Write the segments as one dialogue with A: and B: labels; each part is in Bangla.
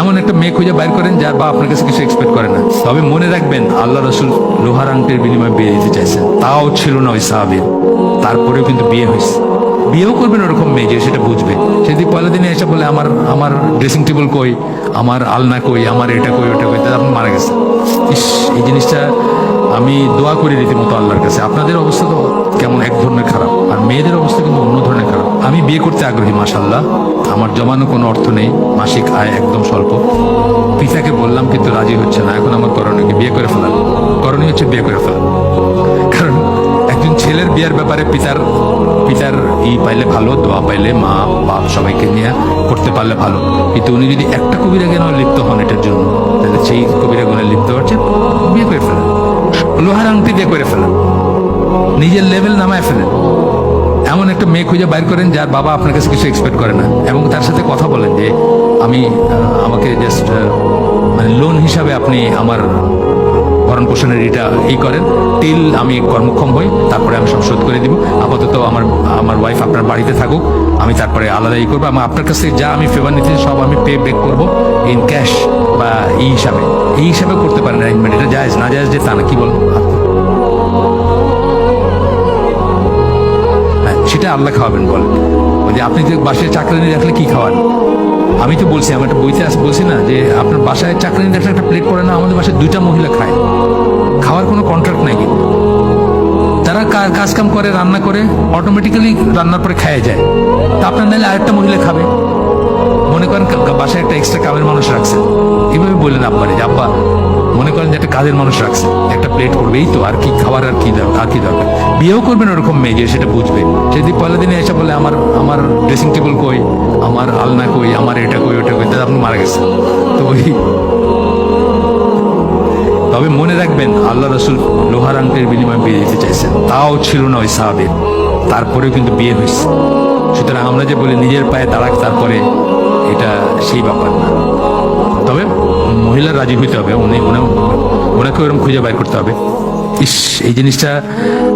A: এমন একটা মেয়ে খুঁজে বাইর করেন যার বা আপনার কাছে কিছু এক্সপেক্ট করে না। তবে মনে রাখবেন, আল্লাহ রসুল লোহার আংটির বিনিময়ে বিয়ে দিতে চাইছেন। তাও ছিল না ওই সাহাবির। তারপরেও কিন্তু বিয়ে হয়েছে। বিয়েও করবেন ওরকম মেয়ে যে সেটা বুঝবে। সেদিন পয়লা দিনে এসে বলে, আমার আমার ড্রেসিং টেবিল কই? আমার আলনা কই? আমার এটা কই, ওটা কই? তাহলে আপনি মারা গেছে ইস, এই জিনিসটা আমি দোয়া করি রীতিমতো আল্লাহর কাছে। আপনাদের অবস্থা তো কেমন? বিয়ে করতে আগ্রহী মাসাল্লাহ আমার জমানো কোনো অর্থ নেই, মাসিক আয় একদম স্বল্প। পিতাকে বললাম কিন্তু রাজি হচ্ছে না, এখন আমার করণীয় বিয়ে করে ফেলার করণীয় হচ্ছে বিয়ে করে ফেলা কারণ একজন ছেলের বিয়ের ব্যাপারে পিতার পিতার ই পাইলে ভালো, দোয়া পাইলে মা, বাপ সবাইকে নিয়ে করতে পারলে ভালো। কিন্তু উনি যদি একটা কবিরা জ্ঞান লিপ্ত হন এটার জন্য, তাহলে সেই কবিরা গুণে লিপ্ত হচ্ছে বিয়ে করে ফেলেন। লোহার আংটি দিয়ে করে ফেলেন। নিজের লেভেল নামায় ফেলেন। এমন একটা মেয়ে খুঁজে বাইর করেন যার বাবা আপনার কাছে কিছু এক্সপেক্ট করে না। এবং তার সাথে কথা বলেন যে, আমি আমাকে জাস্ট মানে লোন হিসাবে আপনি আমার ভরণ পোষণের এটা ই করেন। টিল আমি কর্মক্ষম হই, তারপরে আমি সব শোধ করে দিব। আপাতত আমার আমার ওয়াইফ আপনার বাড়িতে থাকুক। আমি তারপরে আলাদা ই করব। আমার আপনার কাছ যা আমি ফেভার নিতে সব আমি পে ব্যাক করব ইন ক্যাশ বা ই হিসাবে। এই হিসাবে করতে পারেন অ্যারেঞ্জমেন্ট এটা জায়েজ, না জায়েজ যে তা না, কি বলব আল্লাহ খাওয়াবেন বল। যে আপনি যে বাসায় চাকরানি রাখলে কি খাওয়ান? আমি তো বলছি, আমার একটা বইতে আস বলছি না, যে আপনার বাসায় চাকরানি রাখলে একটা প্লেট পড়ে না, আমাদের বাসায় দুইটা মহিলা খায়। খাওয়ার কোনো কন্ট্রাক্ট নাই কিন্তু। তারা কা- কাজ কাম করে, রান্না করে অটোমেটিক্যালি রান্নার পরে খায় যায়। তা আপনার নাহলে আরেকটা মহিলা খাবে। মনে করেন বাসায় একটা এক্সট্রা কামের মানুষ রাখছেন। এইভাবে বললেন আব্বারে কাজের মানুষ রাখছে। একটা প্লেট করবেই তো, আর কি খাবার, আর কি আর কি দরকার। বিয়েও করবেন ওরকম মেয়ে সেটা বুঝবে। যদি পয়লা দিনে এসে বলে, আমার আমার ড্রেসিং টেবিল কই? আমার আলনা কই? আমার এটা কই, ওটা কই? তাহলে আপনি মারা গেছেন। তো ওই তবে মনে রাখবেন, আল্লাহ রসুল লোহার আংটির বিনিময়ে বিয়ে দিতে চাইছেন। তাও ছিল না ওই সাহাবের। তারপরেও কিন্তু বিয়ে হয়েছে। সুতরাং আমরা যে বলি, নিজের পায়ে দাঁড়াক, তারপরে এটা সেই ব্যাপার না। তবে মহিলা রাজি হইতে হবে। উনি উনি- ওনাকে ওরকম খুঁজে বাইর করতে হবে। ইস, এই জিনিসটা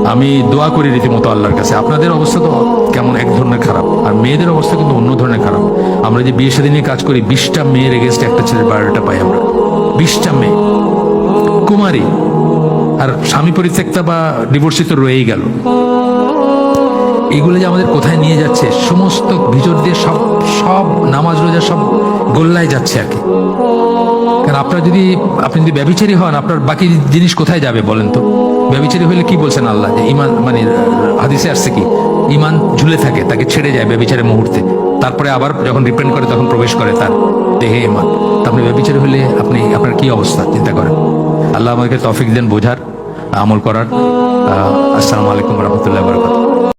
A: আমি দোয়া করি রীতিমতো আল্লাহর কাছে। আপনাদের অবস্থা তো কেমন এক ধরনের খারাপ, আর মেয়েদের অবস্থা কিন্তু অন্য ধরনের খারাপ। আমরা যে বিয়ে সাথে নিয়ে কাজ করি, বিশটা মেয়ের এগেনস্টে একটা ছেলের বায়োডাটা পাই আমরা। বিশটা মেয়ে। কুমারী। আর স্বামী পরিত্যক্তা বা ডিভোর্সিত রয়েই গেল। এগুলো যে আমাদের কোথায় নিয়ে যাচ্ছে, সমস্ত ভিতর দিয়ে সব সব নামাজ রোজা সব গোল্লায় যাচ্ছে আর কি। কারণ আপনার যদি, আপনি যদি ব্যবিচারী হন, আপনার বাকি জিনিস কোথায় যাবে বলেন তো? ব্যবিচারী হলে কি বলছেন আল্লাহ? যে ইমান মানে হাদিসে আসছে কি? ইমান ঝুলে থাকে, তাকে ছেড়ে যায় ব্যবিচারের মুহূর্তে। তারপরে আবার যখন রিপেন্ড করে, তখন প্রবেশ করে তার দেহে ইমান। তা আপনি ব্যবিচারী হলে আপনি, আপনার কি অবস্থা? চিন্তা করেন। আল্লাহ আমাকে তফিক দেন বোঝার, আমল করার। আসসালামু আলাইকুম রহমতুল্লাহ বরকাত